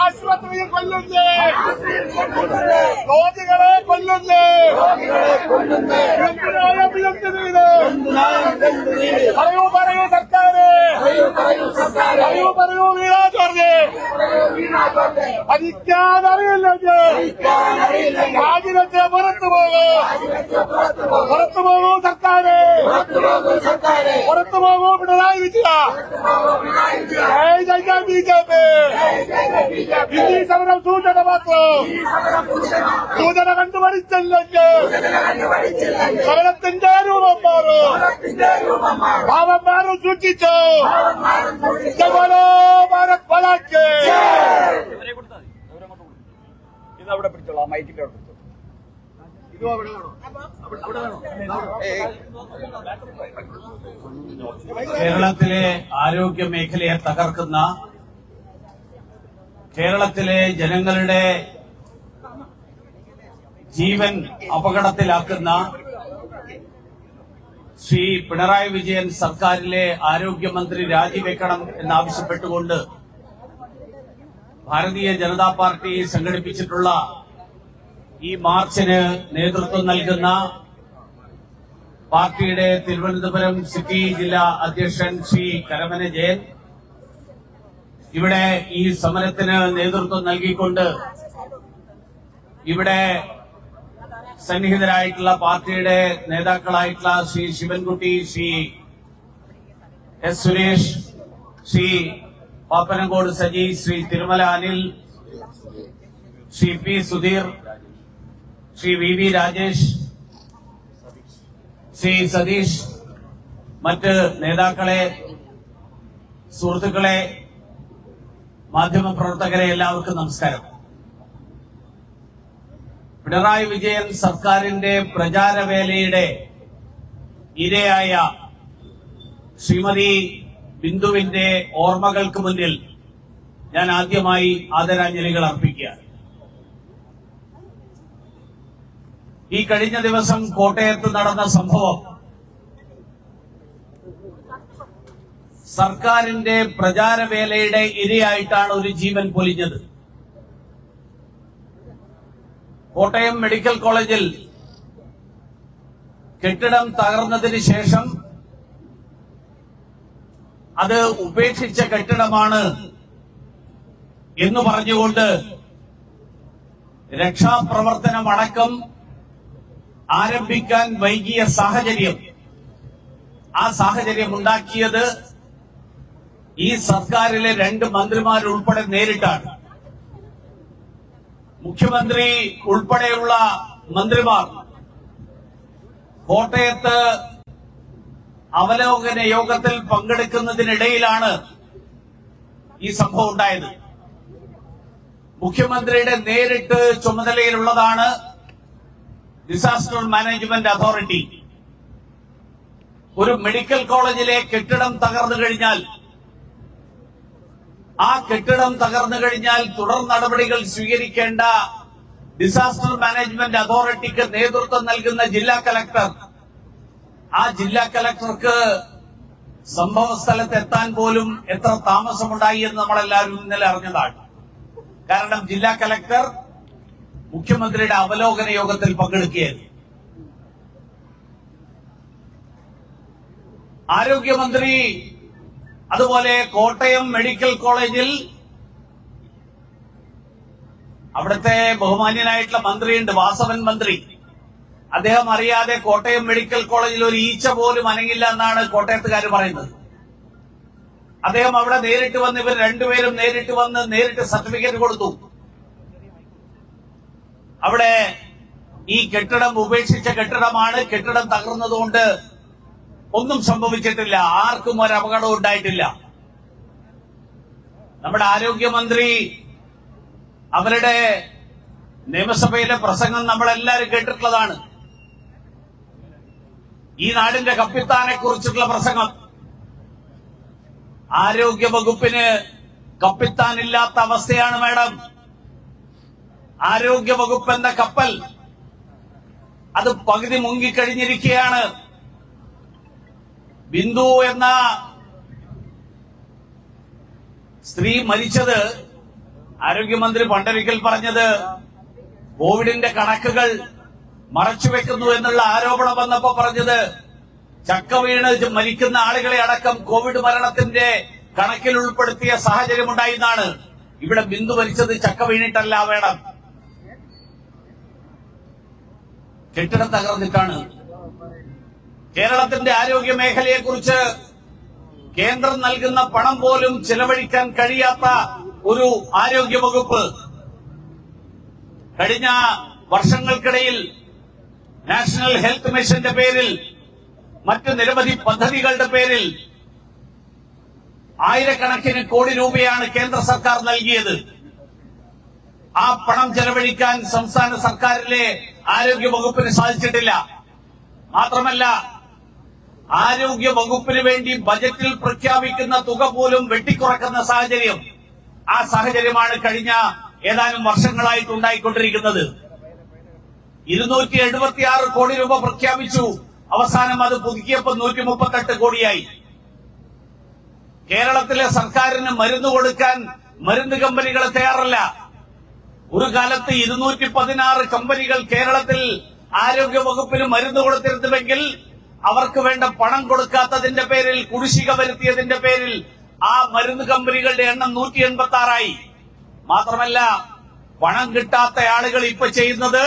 ആശുപത്രിയിൽ കൊല്ലുന്നേ. രോഗികളെ കൊല്ലുന്നേ. എന്തിനാണ് അഭിനന്ദനം ഇത് പറയൂ പറയൂ സർക്കാരെ പറയൂ പറയൂ വീണാ ജോർജ്. പഠിക്കാനറിയില്ലെങ്കിൽ രാജിവെച്ച് പുറത്തു പോകൂ. പുറത്തു പോകൂ സർക്കാരെ. പുറത്തു പോകൂ പിണറായി വിജയ. ജയ് ജയ ബി ജെ പി ഹിന്ദി സമരം സൂചന മാത്രം. സൂചന കണ്ടു പഠിച്ചില്ലെങ്കിൽ സമരത്തിന്റെ രൂപം മാറും. ഭാവം മാറും സൂക്ഷിച്ചു. ഭാരത് ഇത് അവിടെ പിടിച്ചോളാം. മൈക്കിന്റെ അവിടെ പിടിച്ചോളാം. ഇതും അവിടെ വേണോ? അവിടെ- അവിടെ വേണോ? കേരളത്തിലെ ആരോഗ്യ മേഖലയെ തകർക്കുന്ന കേരളത്തിലെ ജനങ്ങളുടെ ജീവൻ അപകടത്തിലാക്കുന്ന ശ്രീ പിണറായി വിജയൻ സർക്കാരിലെ ആരോഗ്യമന്ത്രി രാജിവെക്കണം എന്നാവശ്യപ്പെട്ടുകൊണ്ട് ഭാരതീയ ജനതാ പാർട്ടി സംഘടിപ്പിച്ചിട്ടുള്ള ഈ മാർച്ചിന് നേതൃത്വം നൽകുന്ന പാർട്ടിയുടെ തിരുവനന്തപുരം സിറ്റി ജില്ലാ അധ്യക്ഷൻ ശ്രീ കരമന ജയൻ ഇവിടെ ഈ സമരത്തിന് നേതൃത്വം നൽകിക്കൊണ്ട് ഇവിടെ സന്നിഹിതരായിട്ടുള്ള പാർട്ടിയുടെ നേതാക്കളായിട്ടുള്ള Shri Sivankutty Shri S Suresh Shri Pappanamcode Saji Shri Thirumala Anil Shri P Sudheer Shri V V Rajesh Shri Satheesh മറ്റ് നേതാക്കളെ സുഹൃത്തുക്കളെ മാധ്യമപ്രവർത്തകരെ എല്ലാവർക്കും നമസ്കാരം. പിണറായി വിജയൻ സർക്കാരിന്റെ പ്രചാരവേലയുടെ ഇരയായ ശ്രീമതി ബിന്ദുവിന്റെ ഓർമ്മകൾക്ക് മുന്നിൽ ഞാൻ ആദ്യമായി ആദരാഞ്ജലികൾ അർപ്പിക്കുകയാണ്. ഈ കഴിഞ്ഞ ദിവസം കോട്ടയത്ത് നടന്ന സംഭവം സർക്കാരിന്റെ പ്രചാരവേലയുടെ ഇരയായിട്ടാണ് ഒരു ജീവൻ പൊലിഞ്ഞത്. കോട്ടയം മെഡിക്കൽ കോളേജിൽ കെട്ടിടം തകർന്നതിന് ശേഷം അത് ഉപേക്ഷിച്ച കെട്ടിടമാണ് എന്ന് പറഞ്ഞുകൊണ്ട് രക്ഷാപ്രവർത്തനമടക്കം ആരംഭിക്കാൻ വൈകിയ സാഹചര്യം. ആ സാഹചര്യം ഉണ്ടാക്കിയത് ഈ സർക്കാരിലെ രണ്ട് മന്ത്രിമാരുൾപ്പെടെ നേരിട്ടാണ്. മുഖ്യമന്ത്രി ഉൾപ്പെടെയുള്ള മന്ത്രിമാർ കോട്ടയത്ത് അവലോകന യോഗത്തിൽ പങ്കെടുക്കുന്നതിനിടയിലാണ് ഈ സംഭവം ഉണ്ടായത്. മുഖ്യമന്ത്രിയുടെ നേരിട്ട് ചുമതലയിലുള്ളതാണ് ഡിസാസ്റ്റർ മാനേജ്മെന്റ് അതോറിറ്റി ഒരു മെഡിക്കൽ കോളേജിലെ കെട്ടിടം തകർന്നു കഴിഞ്ഞാൽ ആ കെട്ടിടം തകർന്നു കഴിഞ്ഞാൽ തുടർ നടപടികൾ സ്വീകരിക്കേണ്ട ഡിസാസ്റ്റർ മാനേജ്മെന്റ് അതോറിറ്റിക്ക് നേതൃത്വം നൽകുന്ന ജില്ലാ കലക്ടർ. ആ ജില്ലാ കലക്ടർക്ക് സംഭവ സ്ഥലത്ത് എത്താൻ പോലും എത്ര താമസമുണ്ടായി എന്ന് നമ്മളെല്ലാവരും ഇന്നലെ അറിഞ്ഞതാണ്. കാരണം ജില്ലാ കലക്ടർ മുഖ്യമന്ത്രിയുടെ അവലോകന യോഗത്തിൽ പങ്കെടുക്കുകയായിരുന്നു. ആരോഗ്യമന്ത്രി അതുപോലെ കോട്ടയം മെഡിക്കൽ കോളേജിൽ അവിടുത്തെ ബഹുമാന്യനായിട്ടുള്ള മന്ത്രിയുണ്ട് വാസവൻ മന്ത്രി. അദ്ദേഹം അറിയാതെ കോട്ടയം മെഡിക്കൽ കോളേജിൽ ഒരു ഈച്ച പോലും അനങ്ങില്ല എന്നാണ് കോട്ടയത്തുകാർ പറയുന്നത്. അദ്ദേഹം അവിടെ നേരിട്ട് വന്ന് ഇവർ രണ്ടുപേരും നേരിട്ട് വന്ന് നേരിട്ട് സർട്ടിഫിക്കറ്റ് കൊടുത്തു. അവിടെ ഈ കെട്ടിടം ഉപേക്ഷിച്ച കെട്ടിടമാണ് കെട്ടിടം തകർന്നതുകൊണ്ട് ഒന്നും സംഭവിച്ചിട്ടില്ല ആർക്കും ഒരു അപകടവും ഉണ്ടായിട്ടില്ല. നമ്മുടെ ആരോഗ്യമന്ത്രി അവരുടെ നിയമസഭയിലെ പ്രസംഗം നമ്മളെല്ലാവരും കേട്ടിട്ടുള്ളതാണ്. ഈ നാടിന്റെ കപ്പിത്താനെ കുറിച്ചിട്ടുള്ള പ്രസംഗം. ആരോഗ്യ വകുപ്പിന് കപ്പിത്താനില്ലാത്ത അവസ്ഥയാണ് മാഡം. ആരോഗ്യ വകുപ്പ് എന്ന കപ്പൽ അത് പകുതി മുങ്ങിക്കഴിഞ്ഞിരിക്കുകയാണ്. ബിന്ദു എന്ന സ്ത്രീ മരിച്ചത് ആരോഗ്യമന്ത്രി പണ്ടൊരിക്കൽ പറഞ്ഞത് കോവിഡിന്റെ കണക്കുകൾ മറച്ചുവെക്കുന്നു എന്നുള്ള ആരോപണം വന്നപ്പോ പറഞ്ഞത് ചക്ക വീണ് മരിക്കുന്ന ആളുകളെ അടക്കം കോവിഡ് മരണത്തിന്റെ കണക്കിൽ ഉൾപ്പെടുത്തിയ സാഹചര്യം ഉണ്ടായെന്നാണ് ഇവിടെ ബിന്ദു മരിച്ചത് ചക്ക വീണിട്ടല്ല വേണം. കെട്ടിടം തകർന്നിട്ടാണ്. കേരളത്തിന്റെ ആരോഗ്യ മേഖലയെക്കുറിച്ച് കേന്ദ്രം നൽകുന്ന പണം പോലും ചെലവഴിക്കാൻ കഴിയാത്ത ഒരു ആരോഗ്യ വകുപ്പ് കഴിഞ്ഞ വർഷങ്ങൾക്കിടയിൽ നാഷണൽ ഹെൽത്ത് മിഷന്റെ പേരിൽ മറ്റ് നിരവധി പദ്ധതികളുടെ പേരിൽ ആയിരക്കണക്കിന് കോടി രൂപയാണ് കേന്ദ്ര സർക്കാർ നൽകിയത്. ആ പണം ചെലവഴിക്കാൻ സംസ്ഥാന സർക്കാരിലെ ആരോഗ്യ വകുപ്പിന് സാധിച്ചിട്ടില്ല. മാത്രമല്ല ആരോഗ്യ വകുപ്പിന് വേണ്ടി ബജറ്റിൽ പ്രഖ്യാപിക്കുന്ന തുക പോലും വെട്ടിക്കുറക്കുന്ന സാഹചര്യം ആ സാഹചര്യമാണ് കഴിഞ്ഞ ഏതാനും വർഷങ്ങളായിട്ട് ഉണ്ടായിക്കൊണ്ടിരിക്കുന്നത്. ഇരുന്നൂറ്റി എഴുപത്തിയാറ് കോടി രൂപ പ്രഖ്യാപിച്ചു. അവസാനം അത് പുതുക്കിയപ്പോൾ നൂറ്റി മുപ്പത്തെട്ട് കോടിയായി. കേരളത്തിലെ സർക്കാരിന് മരുന്ന് കൊടുക്കാൻ മരുന്ന് കമ്പനികൾ തയ്യാറല്ല. ഒരു കാലത്ത് ഇരുന്നൂറ്റി പതിനാറ് കമ്പനികൾ കേരളത്തിൽ ആരോഗ്യ വകുപ്പിന് മരുന്ന് കൊടുത്തിരുന്നുവെങ്കിൽ അവർക്ക് വേണ്ട പണം കൊടുക്കാത്തതിന്റെ പേരിൽ കുടിശ്ശിക വരുത്തിയതിന്റെ പേരിൽ ആ മരുന്ന് കമ്പനികളുടെ എണ്ണം നൂറ്റി എൺപത്തി ആറായി മാത്രമല്ല പണം കിട്ടാത്ത ആളുകൾ ഇപ്പൊ ചെയ്യുന്നത്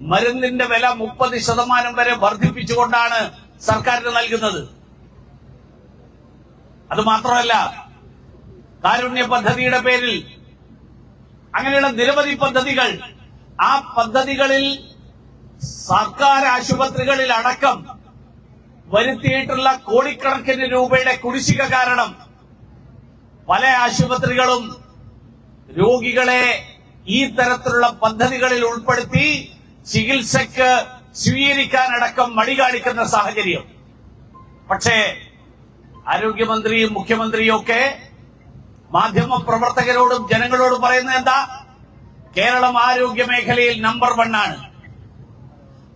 മരുന്നിന്റെ വില മുപ്പത് ശതമാനം വരെ വർദ്ധിപ്പിച്ചുകൊണ്ടാണ് സർക്കാരിന് നൽകുന്നത്. അത് മാത്രമല്ല കാരുണ്യ പദ്ധതിയുടെ പേരിൽ അങ്ങനെയുള്ള നിരവധി പദ്ധതികൾ ആ പദ്ധതികളിൽ സർക്കാർ ആശുപത്രികളിൽ അടക്കം വരുത്തിയിട്ടുള്ള കോടിക്കണക്കിന് രൂപയുടെ കുടിശ്ശിക കാരണം പല ആശുപത്രികളും രോഗികളെ ഈ തരത്തിലുള്ള പദ്ധതികളിൽ ഉൾപ്പെടുത്തി ചികിത്സയ്ക്ക് സ്വീകരിക്കാനടക്കം മടി കാണിക്കുന്ന സാഹചര്യം. പക്ഷേ ആരോഗ്യമന്ത്രിയും മുഖ്യമന്ത്രിയും ഒക്കെ മാധ്യമ പ്രവർത്തകരോടും ജനങ്ങളോടും പറയുന്നത് എന്താ? കേരളം ആരോഗ്യ മേഖലയിൽ നമ്പർ വൺ ആണ്.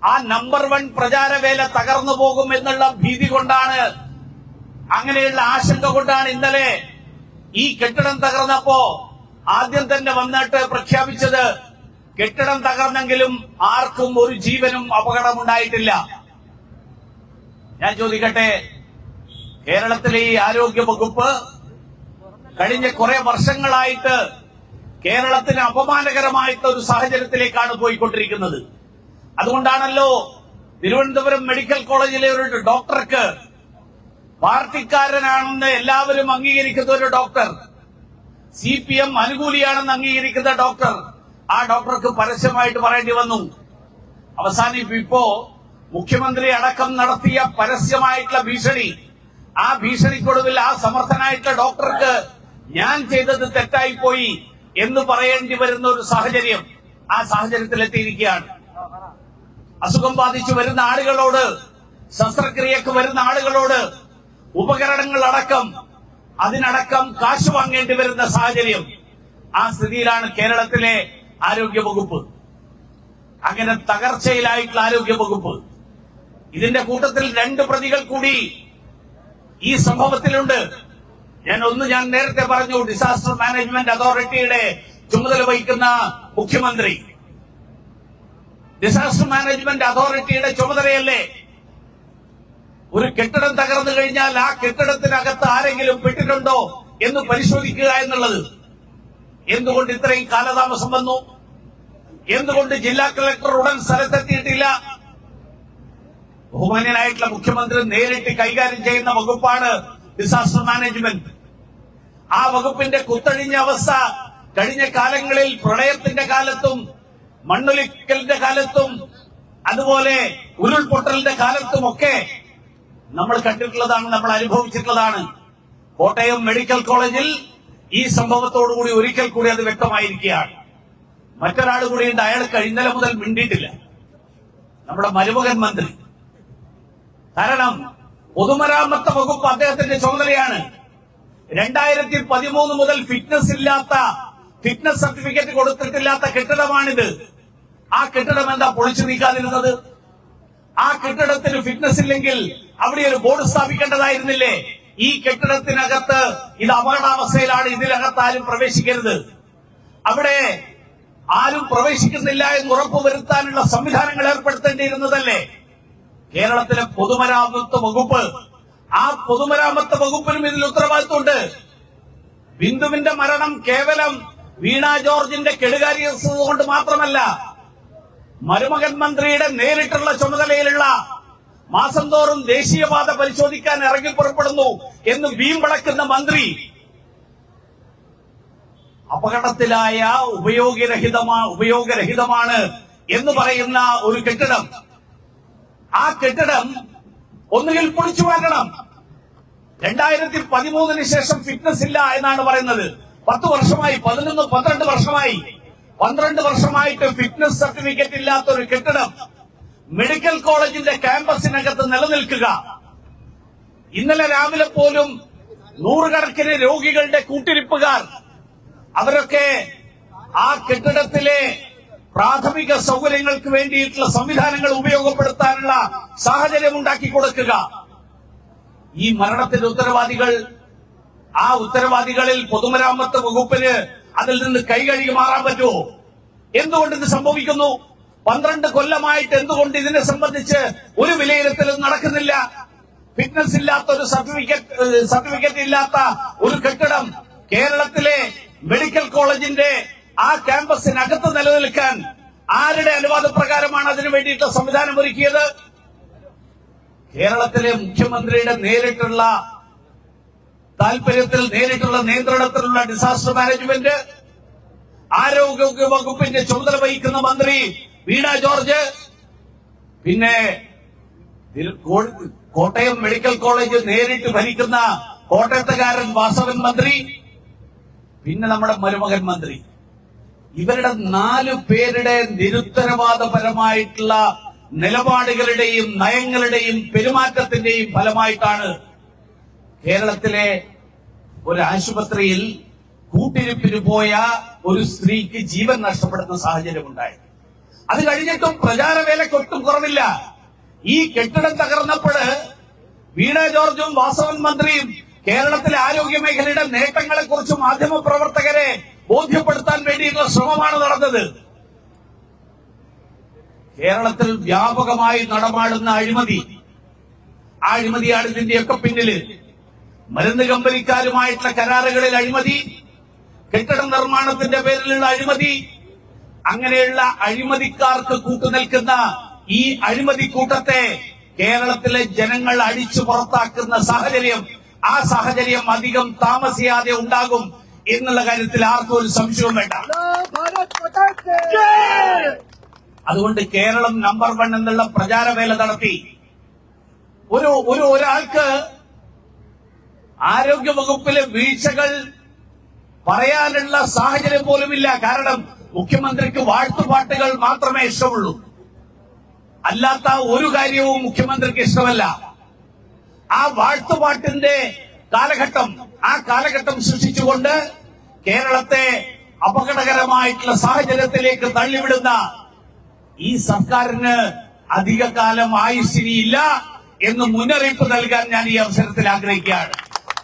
ആ നമ്പർ വൺ പ്രചാരവേല തകർന്നു പോകും എന്നുള്ള ഭീതി കൊണ്ടാണ് അങ്ങനെയുള്ള ആശങ്ക കൊണ്ടാണ് ഇന്നലെ ഈ കെട്ടിടം തകർന്നപ്പോ ആദ്യം തന്നെ വന്നിട്ട് പ്രഖ്യാപിച്ചത് കെട്ടിടം തകർന്നെങ്കിലും ആർക്കും ഒരു ജീവനും അപകടമുണ്ടായിട്ടില്ല. ഞാൻ ചോദിക്കട്ടെ കേരളത്തിലെ ഈ ആരോഗ്യ വകുപ്പ് കഴിഞ്ഞ കുറെ വർഷങ്ങളായിട്ട് കേരളത്തിന് അപമാനകരമായിട്ട് ഒരു സാഹചര്യത്തിലേക്കാണ് പോയിക്കൊണ്ടിരിക്കുന്നത്. അതുകൊണ്ടാണല്ലോ തിരുവനന്തപുരം മെഡിക്കൽ കോളേജിലെ ഒരു ഡോക്ടർക്ക് പാർട്ടിക്കാരനാണെന്ന് എല്ലാവരും അംഗീകരിക്കുന്ന ഒരു ഡോക്ടർ സി പി എം അനുകൂലിയാണെന്ന് അംഗീകരിക്കുന്ന ഡോക്ടർ ആ ഡോക്ടർക്ക് പരസ്യമായിട്ട് പറയേണ്ടി വന്നു. അവസാനം ഇപ്പോ മുഖ്യമന്ത്രി അടക്കം നടത്തിയ പരസ്യമായിട്ടുള്ള ഭീഷണി ആ ഭീഷണിക്കൊടുവിൽ ആ സമർത്ഥനായിട്ടുള്ള ഡോക്ടർക്ക് ഞാൻ ചെയ്തത് തെറ്റായിപ്പോയി എന്ന് പറയേണ്ടി വരുന്ന ഒരു സാഹചര്യം ആ സാഹചര്യത്തിലെത്തിയിരിക്കുകയാണ്. അസുഖം ബാധിച്ചു വരുന്ന ആളുകളോട് ശസ്ത്രക്രിയക്ക് വരുന്ന ആളുകളോട് ഉപകരണങ്ങൾ അടക്കം അതിനടക്കം കാശ് വാങ്ങേണ്ടി വരുന്ന സാഹചര്യം ആ സ്ഥിതിയിലാണ് കേരളത്തിലെ ആരോഗ്യ വകുപ്പ്. അങ്ങനെ തകർച്ചയിലായിട്ടുള്ള ആരോഗ്യ വകുപ്പ്. ഇതിന്റെ കൂട്ടത്തിൽ രണ്ട് പ്രതികൾ കൂടി ഈ സംഭവത്തിലുണ്ട്. ഞാൻ ഒന്ന് ഞാൻ നേരത്തെ പറഞ്ഞു ഡിസാസ്റ്റർ മാനേജ്മെന്റ് അതോറിറ്റിയുടെ ചുമതല വഹിക്കുന്ന മുഖ്യമന്ത്രി. ഡിസാസ്റ്റർ മാനേജ്മെന്റ് അതോറിറ്റിയുടെ ചുമതലയല്ലേ? ഒരു കെട്ടിടം തകർന്നു കഴിഞ്ഞാൽ ആ കെട്ടിടത്തിനകത്ത് ആരെങ്കിലും പെട്ടിട്ടുണ്ടോ എന്ന് പരിശോധിക്കുക എന്നുള്ളത്. എന്തുകൊണ്ട് ഇത്രയും കാലതാമസം വന്നു? എന്തുകൊണ്ട് ജില്ലാ കളക്ടർ ഉടൻ സ്ഥലത്തെത്തിയിട്ടില്ല? ബഹുമാന്യനായിട്ടുള്ള മുഖ്യമന്ത്രി നേരിട്ട് കൈകാര്യം ചെയ്യുന്ന വകുപ്പാണ് ഡിസാസ്റ്റർ മാനേജ്മെന്റ് ആ വകുപ്പിന്റെ കുത്തഴിഞ്ഞ അവസ്ഥ കഴിഞ്ഞ കാലങ്ങളിൽ പ്രളയത്തിന്റെ കാലത്തും മണ്ണൊലിക്കലിന്റെ കാലത്തും അതുപോലെ ഉരുൾപൊട്ടലിന്റെ കാലത്തും ഒക്കെ നമ്മൾ കണ്ടിട്ടുള്ളതാണ് നമ്മൾ അനുഭവിച്ചിട്ടുള്ളതാണ്. കോട്ടയം മെഡിക്കൽ കോളേജിൽ ഈ സംഭവത്തോടുകൂടി ഒരിക്കൽ കൂടി അത് വ്യക്തമായിരിക്കുകയാണ്. മറ്റൊരാൾ കൂടി ഉണ്ട് അയാൾ കഴിഞ്ഞല മുതൽ മിണ്ടിയിട്ടില്ല. നമ്മുടെ മരുമകൻ മന്ത്രി. കാരണം പൊതുമരാമത്ത് വകുപ്പ് അദ്ദേഹത്തിന്റെ ചുമതലയാണ്. രണ്ടായിരത്തി പതിമൂന്ന് മുതൽ ഫിറ്റ്നസ് ഇല്ലാത്ത ഫിറ്റ്നസ് സർട്ടിഫിക്കറ്റ് കൊടുത്തിട്ടില്ലാത്ത കെട്ടിടമാണിത്. ആ കെട്ടിടം എന്താ പൊളിച്ചു നീക്കാതിരുന്നത്? ആ കെട്ടിടത്തിന് ഫിറ്റ്നസ് ഇല്ലെങ്കിൽ അവിടെ ഒരു ബോർഡ് സ്ഥാപിക്കേണ്ടതായിരുന്നില്ലേ? ഈ കെട്ടിടത്തിനകത്ത് ഇത് അപകടാവസ്ഥയിലാണ് ഇതിനകത്ത് ആരും പ്രവേശിക്കരുത്. അവിടെ ആരും പ്രവേശിക്കുന്നില്ല എന്ന് ഉറപ്പുവരുത്താനുള്ള സംവിധാനങ്ങൾ ഏർപ്പെടുത്തേണ്ടിയിരുന്നതല്ലേ? കേരളത്തിലെ പൊതുമരാമത്ത് വകുപ്പ്. ആ പൊതുമരാമത്ത് വകുപ്പിനും ഇതിൽ ഉത്തരവാദിത്വമുണ്ട്. ബിന്ദുവിന്റെ മരണം കേവലം വീണ ജോർജിന്റെ കെടുകാര്യസ്ഥത കൊണ്ട് മാത്രമല്ല മരുമകൻ മന്ത്രിയുടെ നേരിട്ടുള്ള ചുമതലയിലുള്ള മാസം തോറും ദേശീയപാത പരിശോധിക്കാൻ ഇറങ്ങി പുറപ്പെടുന്നു എന്ന് വീമ്പിളക്കുന്ന മന്ത്രി അപകടത്തിലായ ഉപയോഗരഹിതമാ ഉപയോഗരഹിതമാണ് എന്ന് പറയുന്ന ഒരു കെട്ടിടം. ആ കെട്ടിടം ഒന്നുകിൽ പൊളിച്ചു മാറ്റണം. രണ്ടായിരത്തി പതിമൂന്നിന് ശേഷം ഫിറ്റ്നസ് ഇല്ല എന്നാണ് പറയുന്നത്. പത്ത് വർഷമായി പതിനൊന്ന് പന്ത്രണ്ട് വർഷമായി. പന്ത്രണ്ട് വർഷമായിട്ട് ഫിറ്റ്നസ് സർട്ടിഫിക്കറ്റ് ഇല്ലാത്ത ഒരു കെട്ടിടം മെഡിക്കൽ കോളേജിന്റെ ക്യാമ്പസിനകത്ത് നിലനിൽക്കുക. ഇന്നലെ രാവിലെ പോലും നൂറുകണക്കിന് രോഗികളുടെ കൂട്ടിരിപ്പുകാർ അവരൊക്കെ ആ കെട്ടിടത്തിലെ പ്രാഥമിക സൗകര്യങ്ങൾക്ക് വേണ്ടിയിട്ടുള്ള സംവിധാനങ്ങൾ ഉപയോഗപ്പെടുത്താനുള്ള സാഹചര്യം ഉണ്ടാക്കി കൊടുക്കുക. ഈ മരണത്തിന്റെ ഉത്തരവാദികൾ ആ ഉത്തരവാദികളിൽ പൊതുമരാമത്ത് വകുപ്പിന് അതിൽ നിന്ന് കൈകഴുകി മാറാൻ പറ്റുമോ? എന്തുകൊണ്ട് ഇത് സംഭവിക്കുന്നു? പന്ത്രണ്ട് കൊല്ലമായിട്ട് എന്തുകൊണ്ട് ഇതിനെ സംബന്ധിച്ച് ഒരു വിലയിരുത്തലും നടക്കുന്നില്ല? ഫിറ്റ്നസ് ഇല്ലാത്ത ഒരു സർട്ടിഫിക്കറ്റ് സർട്ടിഫിക്കറ്റ് ഇല്ലാത്ത ഒരു കെട്ടിടം കേരളത്തിലെ മെഡിക്കൽ കോളേജിന്റെ ആ ക്യാമ്പസിനകത്ത് നിലനിൽക്കാൻ ആരുടെ അനുവാദപ്രകാരമാണ് അതിനു വേണ്ടിയിട്ടുള്ള സംവിധാനം ഒരുക്കിയത്? കേരളത്തിലെ മുഖ്യമന്ത്രിയുടെ നേരിട്ടുള്ള താല്പര്യത്തിൽ നേരിട്ടുള്ള നിയന്ത്രണത്തിലുള്ള ഡിസാസ്റ്റർ മാനേജ്മെന്റ് ആരോഗ്യ വകുപ്പിന്റെ ചുമതല വഹിക്കുന്ന മന്ത്രി വീണ ജോർജ്. പിന്നെ കോട്ടയം മെഡിക്കൽ കോളേജ് നേരിട്ട് ഭരിക്കുന്ന കോട്ടയത്തുകാരൻ വാസവൻ മന്ത്രി. പിന്നെ നമ്മുടെ മരുമകൻ മന്ത്രി. ഇവരുടെ നാല് പേരുടെ നിരുത്തരവാദപരമായിട്ടുള്ള നിലപാടുകളുടെയും നയങ്ങളുടെയും പെരുമാറ്റത്തിന്റെയും ഫലമായിട്ടാണ് കേരളത്തിലെ ഒരു ആശുപത്രിയിൽ കൂട്ടിരിപ്പിന് പോയ ഒരു സ്ത്രീക്ക് ജീവൻ നഷ്ടപ്പെടുന്ന സാഹചര്യം ഉണ്ടായി. അത് കഴിഞ്ഞിട്ടും പ്രചാരവേലയ്ക്ക് ഒട്ടും കുറവില്ല. ഈ കെട്ടിടം തകർന്നപ്പോൾ വീണ ജോർജും വാസവൻ മന്ത്രിയും കേരളത്തിലെ ആരോഗ്യ മേഖലയുടെ നേട്ടങ്ങളെ കുറിച്ച് ബോധ്യപ്പെടുത്താൻ വേണ്ടിയുള്ള ശ്രമമാണ് നടന്നത്. കേരളത്തിൽ വ്യാപകമായി നടമാടുന്ന അഴിമതി. ആ അഴിമതിയാണ് ഇതിന്റെയൊക്കെ പിന്നിൽ. മരുന്ന് കമ്പനിക്കാരുമായിട്ടുള്ള കരാറുകളിൽ അഴിമതി കെട്ടിട നിർമ്മാണത്തിന്റെ പേരിലുള്ള അഴിമതി അങ്ങനെയുള്ള അഴിമതിക്കാർക്ക് കൂട്ടുനിൽക്കുന്ന ഈ അഴിമതി കൂട്ടത്തെ കേരളത്തിലെ ജനങ്ങൾ അഴിച്ചു പുറത്താക്കുന്ന സാഹചര്യം ആ സാഹചര്യം അധികം താമസിയാതെ ഉണ്ടാകും എന്നുള്ള കാര്യത്തിൽ ആർക്കും ഒരു സംശയവും വേണ്ട. അതുകൊണ്ട് കേരളം നമ്പർ വൺ എന്നുള്ള പ്രചാരവേല നടത്തി. ഒരു ഒരു ഒരാൾക്ക് ആരോഗ്യ വകുപ്പിലെ വീഴ്ചകൾ പറയാനുള്ള സാഹചര്യം പോലുമില്ല. കാരണം മുഖ്യമന്ത്രിക്ക് വാഴ്ത്തുപാട്ടുകൾ മാത്രമേ ഇഷ്ടമുള്ളൂ. അല്ലാത്ത ഒരു കാര്യവും മുഖ്യമന്ത്രിക്ക് ഇഷ്ടമല്ല. ആ വാഴ്ത്തുപാട്ടിന്റെ കാലഘട്ടം ആ കാലഘട്ടം സൃഷ്ടിച്ചുകൊണ്ട് കേരളത്തെ അപകടകരമായിട്ടുള്ള സാഹചര്യത്തിലേക്ക് തള്ളിവിടുന്ന ഈ സർക്കാരിന് അധികകാലം ആയുസ്സിനിയില്ല എന്ന് മുന്നറിയിപ്പ് നൽകാൻ ഞാൻ ഈ അവസരത്തിൽ ആഗ്രഹിക്കുകയാണ്.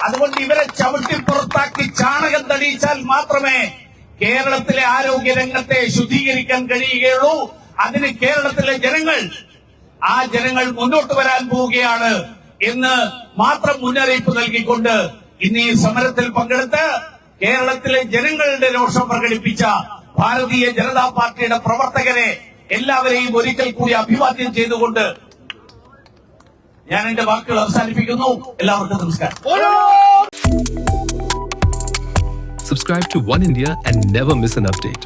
അതുകൊണ്ട് ഇവരെ ചവിട്ടി പുറത്താക്കി ചാണകം തെളിയിച്ചാൽ മാത്രമേ കേരളത്തിലെ ആരോഗ്യ രംഗത്തെ ശുദ്ധീകരിക്കാൻ കഴിയുകയുള്ളൂ. അതിന് കേരളത്തിലെ ജനങ്ങൾ ആ ജനങ്ങൾ മുന്നോട്ട് വരാൻ പോവുകയാണ് എന്ന് മാത്രം മുന്നറിയിപ്പ് നൽകിക്കൊണ്ട് ഇന്ന് ഈ സമരത്തിൽ പങ്കെടുത്ത് കേരളത്തിലെ ജനങ്ങളുടെ രോഷം പ്രകടിപ്പിച്ച ഭാരതീയ ജനതാ പാർട്ടിയുടെ പ്രവർത്തകരെ എല്ലാവരെയും ഒരിക്കൽ കൂടി അഭിവാദ്യം ചെയ്തുകൊണ്ട് ഞാൻ എന്റെ വാക്കുകൾ അവസാനിപ്പിക്കുന്നു എല്ലാവർക്കും നമസ്കാരം Subscribe to One India and never miss an update.